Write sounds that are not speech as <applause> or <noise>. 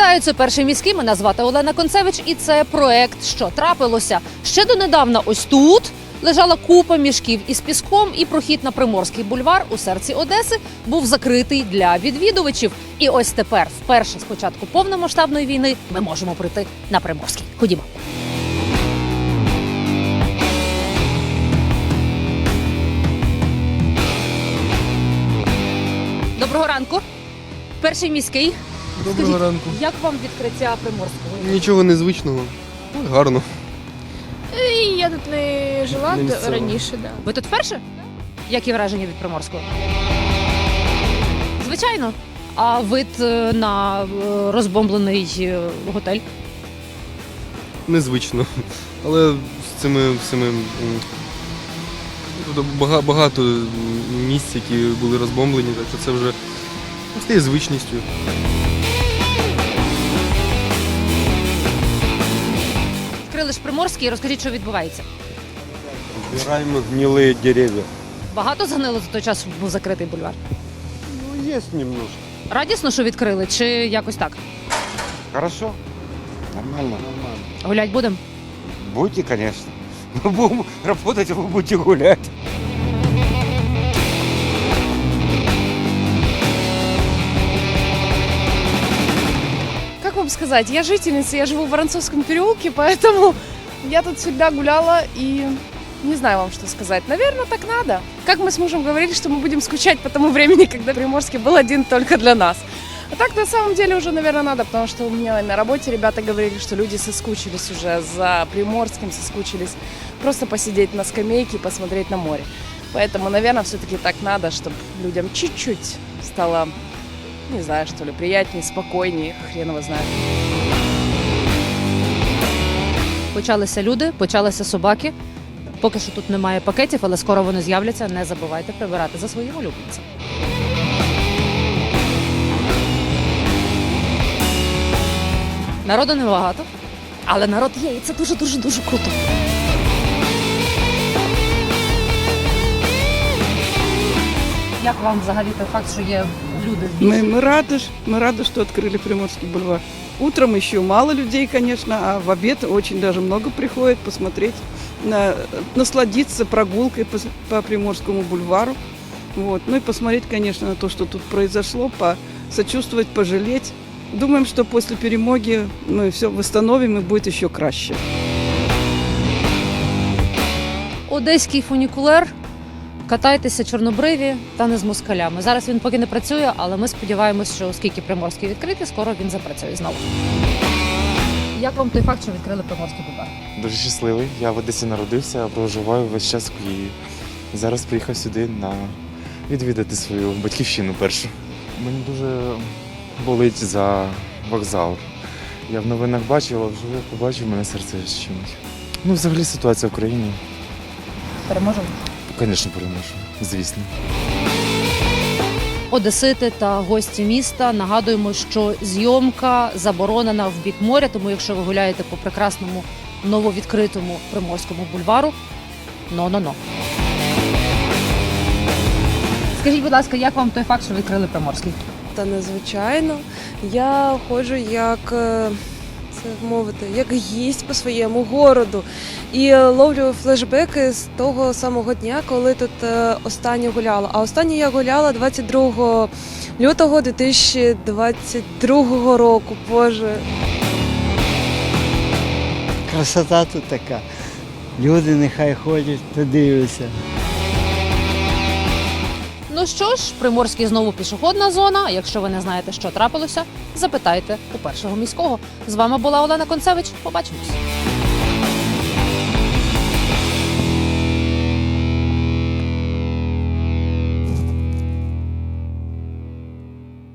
Вітаю, це перший міський. Мене звати Олена Концевич, і це проект, що трапилося. Ще донедавна ось тут лежала купа мішків із піском, і прохід на Приморський бульвар у серці Одеси був закритий для відвідувачів. І ось тепер, вперше з початку повномасштабної війни, ми можемо прийти на Приморський. Ходімо. Доброго ранку. Перший міський. Доброго Скажіть, ранку. Як вам відкриття Приморського? Нічого незвичного. Ну, Гарно. І я тут не жила Не місцева. раніше, да. Ви тут вперше? Які враження від Приморського? Звичайно. А вид е, на е, розбомблений е, готель? Незвично. Але з цими всіми. м, Тут бага- багато м, місць, які були розбомблені, так що це вже стає звичністю. Відкрили ж Приморський, розкажіть, що відбувається. Убираем гнилые деревья. Багато згнило за той час, що був закритий бульвар. Ну, есть немножко. Радісно, що відкрили, чи якось так? Хорошо? Нормально. Гулять будемо? Будете, конечно. Мы будем <laughs> работать, а вы будете гулять. Сказать, я жительница, я живу в Воронцовском переулке, поэтому я тут всегда гуляла и не знаю вам, что сказать. Наверное, так надо. Как мы с мужем говорили, что мы будем скучать по тому времени, когда Приморский был один только для нас. А так, на самом деле, уже, наверное, надо, потому что у меня на работе ребята говорили, что люди соскучились уже за Приморским, соскучились просто посидеть на скамейке и посмотреть на море. Поэтому, наверное, все-таки так надо, чтобы людям чуть-чуть стало, не знаю, что ли, приятнее, спокойнее, хрен его знает. Почалися люди, почалися собаки. Поки що тут немає пакетів, але скоро вони з'являться. Не забувайте прибирати за своїм улюбленцем. Народу небагато, але народ є, і це дуже дуже дуже круто. Як вам взагалі той факт, що є? Мы, мы рады, мы рады, что открыли Приморский бульвар. Утром еще мало людей, конечно, а в обед очень даже много приходит посмотреть, на, насладиться прогулкой по, по Приморскому бульвару. Вот. Ну и посмотреть, конечно, на то, что тут произошло, посочувствовать, пожалеть. Думаем, что после перемоги мы все восстановим и будет еще краще. Одеський фунікулер. Катайтеся чорнобриві та не з москалями. Зараз він поки не працює, але ми сподіваємось, що оскільки Приморський відкритий, скоро він запрацює знову. Як вам той факт, що відкрили Приморський бульвар? Дуже щасливий. Я в Одесі народився, проживаю весь час в Києві. Зараз приїхав сюди на відвідати свою батьківщину першу. Мені дуже болить за вокзал. Я в новинах бачив, а вже побачив, мене серце щемить. Ну, взагалі ситуація в країні, Переможемо. Звісно, переможу. Звісно. Одесити та гості міста нагадуємо, що зйомка заборонена в бік моря. Тому, якщо ви гуляєте по прекрасному нововідкритому приморському бульвару, но-но-но. Скажіть, будь ласка, як вам той факт, що відкрили Приморський? та незвичайно. Я ходжу як е, це мовити, як гість по своєму городу і ловлю флешбеки з того самого дня, коли тут е, останнє гуляла. А останнє я гуляла 22 лютого 2022 року. Боже, Красота тут така. Люди нехай ходять, подивляться. Ну що ж, Приморський знову пішохідна зона. Якщо ви не знаєте, що трапилося, запитайте у першого міського. З вами була Олена Концевич. Побачимось.